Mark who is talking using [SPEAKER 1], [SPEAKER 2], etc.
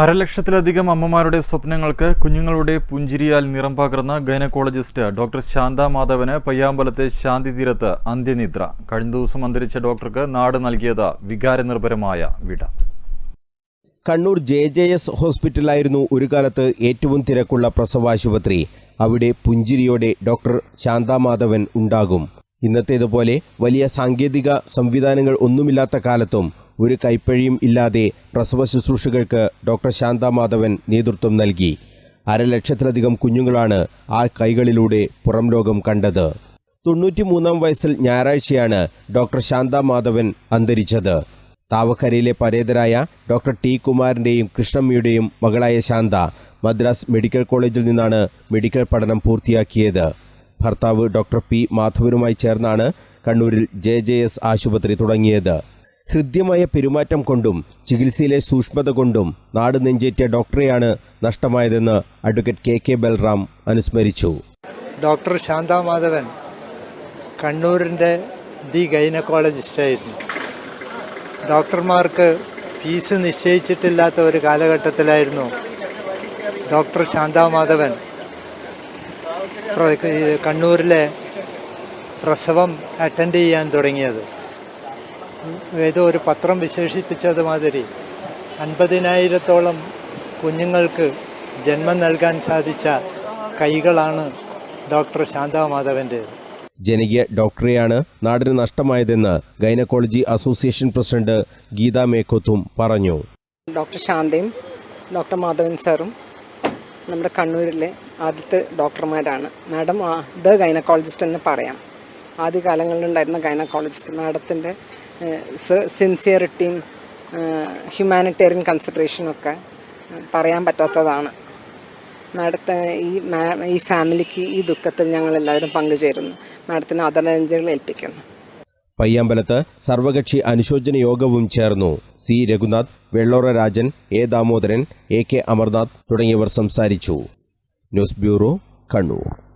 [SPEAKER 1] അരലക്ഷത്തിലധികം അമ്മമാരുടെ സ്വപ്നങ്ങൾക്ക് കുഞ്ഞുങ്ങളുടെ പുഞ്ചിരിയാൽ നിറം പകർന്ന ഗൈനക്കോളജിസ്റ്റ് ഡോക്ടർ ശാന്ത മാധവന് പയ്യാമ്പലത്തെ ശാന്തി തീരത്ത് അന്ത്യനിദ്ര. കഴിഞ്ഞ ദിവസം അന്തരിച്ച ഡോക്ടർക്ക് നാട് നൽകിയത് വികാരനിർഭരമായ വിട.
[SPEAKER 2] കണ്ണൂർ ജെ ജെ എസ് ഹോസ്പിറ്റലായിരുന്നു ഒരു കാലത്ത് ഏറ്റവും തിരക്കുള്ള പ്രസവാശുപത്രി. അവിടെ പുഞ്ചിരിയോടെ ഡോക്ടർ ശാന്ത മാധവൻ ഉണ്ടാകും. ഇന്നത്തേതുപോലെ വലിയ സാങ്കേതിക സംവിധാനങ്ങൾ ഒന്നുമില്ലാത്ത കാലത്തും ഒരു കൈപ്പഴിയും ഇല്ലാതെ പ്രസവ ശുശ്രൂഷകൾക്ക് ഡോക്ടർ ശാന്താമാധവൻ നേതൃത്വം നൽകി. അരലക്ഷത്തിലധികം കുഞ്ഞുങ്ങളാണ് ആ കൈകളിലൂടെ പുറം ലോകം കണ്ടത്. തൊണ്ണൂറ്റിമൂന്നാം വയസ്സിൽ ഞായറാഴ്ചയാണ് ഡോക്ടർ ശാന്താ മാധവൻ അന്തരിച്ചത്. താവക്കരയിലെ പരേതരായ ഡോക്ടർ ടി കുമാറിന്റെയും കൃഷ്ണമ്മയുടെയും മകളായ ശാന്ത മദ്രാസ് മെഡിക്കൽ കോളേജിൽ നിന്നാണ് മെഡിക്കൽ പഠനം പൂർത്തിയാക്കിയത്. ഭർത്താവ് ഡോക്ടർ പി മാധവനുമായി ചേർന്നാണ് കണ്ണൂരിൽ ജെ ജെ എസ് ആശുപത്രി തുടങ്ങിയത്. ഹൃദ്യമായ പെരുമാറ്റം കൊണ്ടും ചികിത്സയിലെ സൂക്ഷ്മത കൊണ്ടും നാട് നെഞ്ചേറ്റ ഡോക്ടറെയാണ് നഷ്ടമായതെന്ന് അഡ്വക്കേറ്റ് കെ കെ ബൽറാം അനുസ്മരിച്ചു.
[SPEAKER 3] ഡോക്ടർ ശാന്താമാധവൻ കണ്ണൂരിന്റെ ദി ഗൈനക്കോളജിസ്റ്റായിരുന്നു. ഡോക്ടർമാർക്ക് ഫീസ് നിശ്ചയിച്ചിട്ടില്ലാത്ത ഒരു കാലഘട്ടത്തിലായിരുന്നു ഡോക്ടർ ശാന്താമാധവൻ കണ്ണൂരിലെ പ്രസവം അറ്റൻഡ് ചെയ്യാൻ തുടങ്ങിയത്. ഏതോ ഒരു പത്രം വിശേഷിപ്പിച്ചത് മാതിരി അൻപതിനായിരത്തോളം കുഞ്ഞുങ്ങൾക്ക് ജന്മം നൽകാൻ സാധിച്ച കൈകളാണ് ഡോക്ടർ ശാന്താ മാധവന്റേത്
[SPEAKER 2] ജനകീയ ഡോക്ടറെയാണ് നാടിന് നഷ്ടമായതെന്ന് ഗൈനക്കോളജി അസോസിയേഷൻ പ്രസിഡന്റ് ഗീതാ മേക്കോത്തും പറഞ്ഞു.
[SPEAKER 4] ഡോക്ടർ ശാന്തയും ഡോക്ടർ മാധവൻ സാറും നമ്മുടെ കണ്ണൂരിലെ ആദ്യത്തെ ഡോക്ടർമാരാണ്. മാഡം ആ, ദ ഗൈനക്കോളജിസ്റ്റ് എന്ന് പറയാം. ആദ്യ കാലങ്ങളിലുണ്ടായിരുന്ന ഗൈനക്കോളജിസ്റ്റ് മാഡത്തിന്റെ സിൻസിയറിറ്റിയും ഹ്യൂമാനിറ്റേറിയൻ കൺസിഡറേഷനും ഒക്കെ പറയാൻ പറ്റാത്തതാണ്. മാഡത്തെ ഈ ഈ ഫാമിലിക്ക് ഈ ദുഃഖത്തിൽ ഞങ്ങൾ എല്ലാവരും പങ്കുചേരുന്നു. മാഡത്തിന് ആദരാഞ്ജലികൾ ഏൽപ്പിക്കുന്നു.
[SPEAKER 2] പയ്യാമ്പലത്ത് സർവകക്ഷി അനുശോചന യോഗവും ചേർന്നു. C. Raghunath Vellora Rajan A. Damodaran A. K. Amarnath തുടങ്ങിയവർ സംസാരിച്ചു. News bureau Kannur.